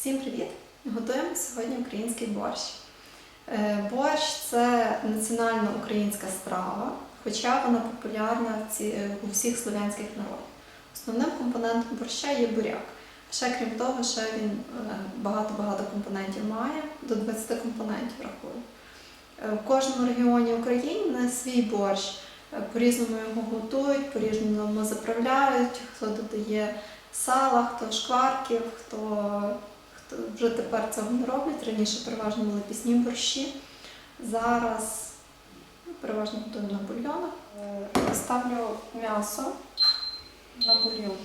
Всім привіт! Готуємо сьогодні український борщ. Е, Борщ це національна українська страва, хоча вона популярна е, у всіх слов'янських народах. Основним компонентом борща є буряк. Ще крім того, ще він е, багато-багато компонентів має, до 20 компонентів рахую. В кожному регіоні України свій борщ. По-різному його готують, по-різному заправляють, хто додає сала, хто шкварків, хто, хто вже тепер цього не роблять. Раніше переважно були пісні борщі. Зараз ну, переважно готуємо на бульйонах. Е, Ставлю м'ясо на бульйон.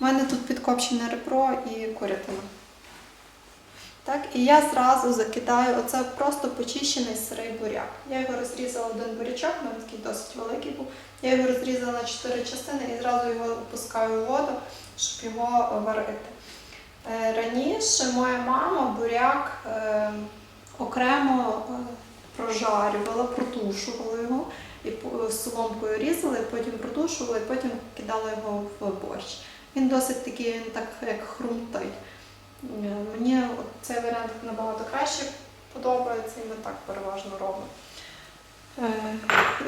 У мене тут підкопчене ребро і курятина. Так, і я зразу закидаю оце просто почищений сирий буряк. Я його розрізала один бурячок, він такий досить великий був. Я його розрізала на чотири частини і зразу його опускаю у воду, щоб його варити. Е, Раніше моя мама буряк е, окремо е, прожарювала, протушувала його і соломкою різала, потім протушувала, і потім кидала його в борщ. Він досить такий, він так як хрумтить. Е, Мені цей варіант набагато краще подобається, і ми так переважно робимо. Е,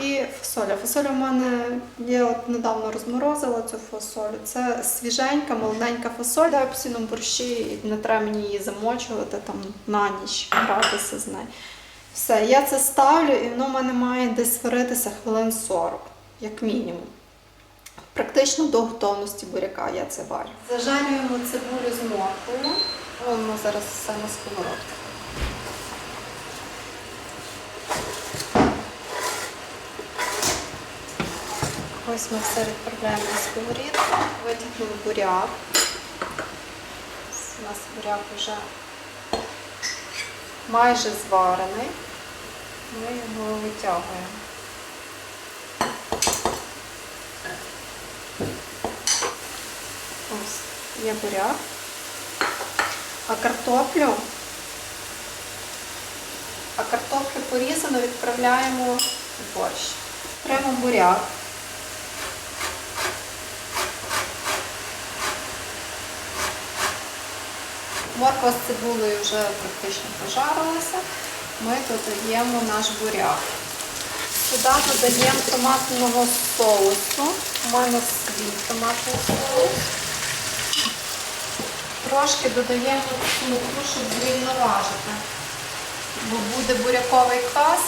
І фасоля. Фасоля в мене я от недавно розморозила цю фасолю. Це свіженька, молоденька фасоль. Я в борщі, і не треба мені її замочувати там на ніч, гратися з нею. Все, я це ставлю, і воно в мене має десь варитися хвилин 40, як мінімум. Практично до готовності буряка я це варю. Зажарюємо цибулю з морквою. Воно зараз все на сковородці. Ось ми все відправляємо на сковорідку, витягнули буряк. У нас буряк вже майже зварений. Ми його витягуємо. Ось є буряк. А картоплю, а картоплю порізану відправляємо в борщ. Прямо буряк. Морква з цибулею вже практично пожарилася. Ми додаємо наш буряк. Сюди додаємо томатного соусу. У мене свій томатний соус. Трошки додаємо цукру, щоб зрівноважити. Бо буде буряковий квас.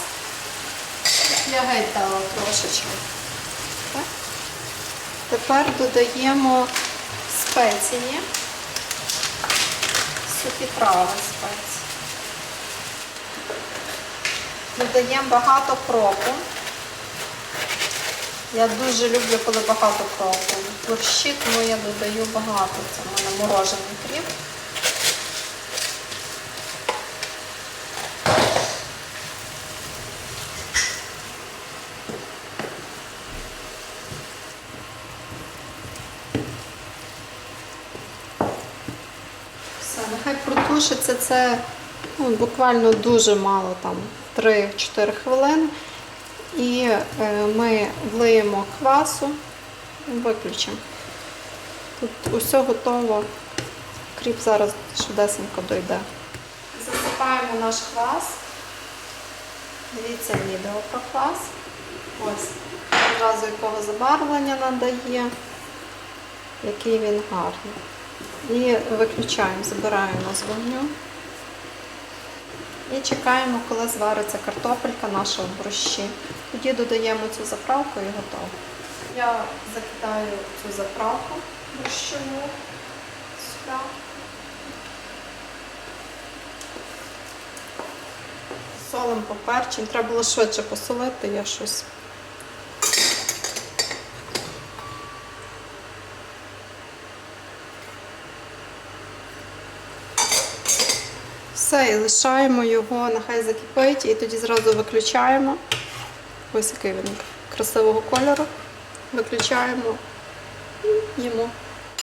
Я геть дала трошечки. Тепер додаємо спеції сухі трави спеції. Додаємо багато кропу. Я дуже люблю, коли багато кропу. В борщі, тому я додаю багато. Це в мене морожений кріп. Нехай протушиться це ну, буквально дуже мало, там 3-4 хвилини. І е, ми влиємо квасу виключимо. Тут усе готово. Кріп зараз швидесенько дойде. Засипаємо наш квас. Дивіться відео про квас. Ось. Одразу якого забарвлення надає, який він гарний. І виключаємо, забираємо з вогню. І чекаємо, коли звариться картопелька в борщі. Тоді додаємо цю заправку і готово. Я закидаю цю заправку борщову сюди. Солим поперчим. Треба було швидше посолити, я щось. Все, і лишаємо його, нехай закипить, і тоді зразу виключаємо. Ось який він красивого кольору. Виключаємо і їмо.